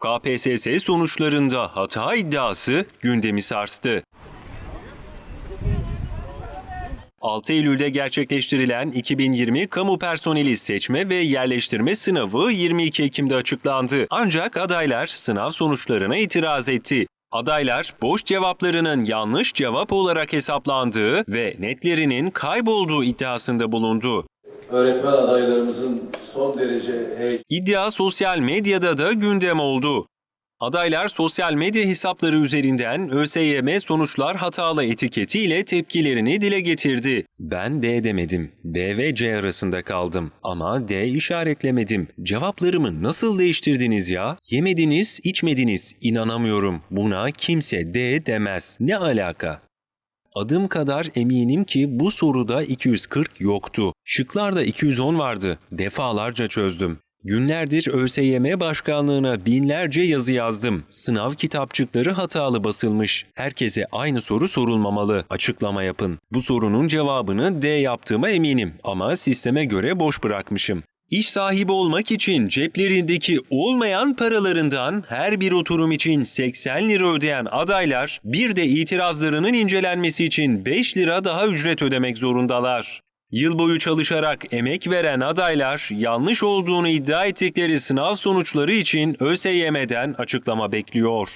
KPSS sonuçlarında hata iddiası gündemi sarstı. 6 Eylül'de gerçekleştirilen 2020 kamu personeli seçme ve yerleştirme sınavı 22 Ekim'de açıklandı. Ancak adaylar sınav sonuçlarına itiraz etti. Adaylar boş cevaplarının yanlış cevap olarak hesaplandığı ve netlerinin kaybolduğu iddiasında bulundu. Öğretmen adaylarımızın son derece heyecanlı İddia sosyal medyada da gündem oldu. Adaylar sosyal medya hesapları üzerinden ÖSYM sonuçlar hatalı etiketiyle tepkilerini dile getirdi. Ben D demedim. B ve C arasında kaldım. Ama D işaretlemedim. Cevaplarımı nasıl değiştirdiniz ya? Yemediniz, içmediniz. İnanamıyorum. Buna kimse D demez. Ne alaka? Adım kadar eminim ki bu soruda 240 yoktu. Şıklarda 210 vardı. Defalarca çözdüm. Günlerdir ÖSYM başkanlığına binlerce yazı yazdım. Sınav kitapçıkları hatalı basılmış. Herkese aynı soru sorulmamalı. Açıklama yapın. Bu sorunun cevabını D yaptığıma eminim ama sisteme göre boş bırakmışım. İş sahibi olmak için ceplerindeki olmayan paralarından her bir oturum için 80 lira ödeyen adaylar bir de itirazlarının incelenmesi için 5 lira daha ücret ödemek zorundalar. Yıl boyu çalışarak emek veren adaylar yanlış olduğunu iddia ettikleri sınav sonuçları için ÖSYM'den açıklama bekliyor.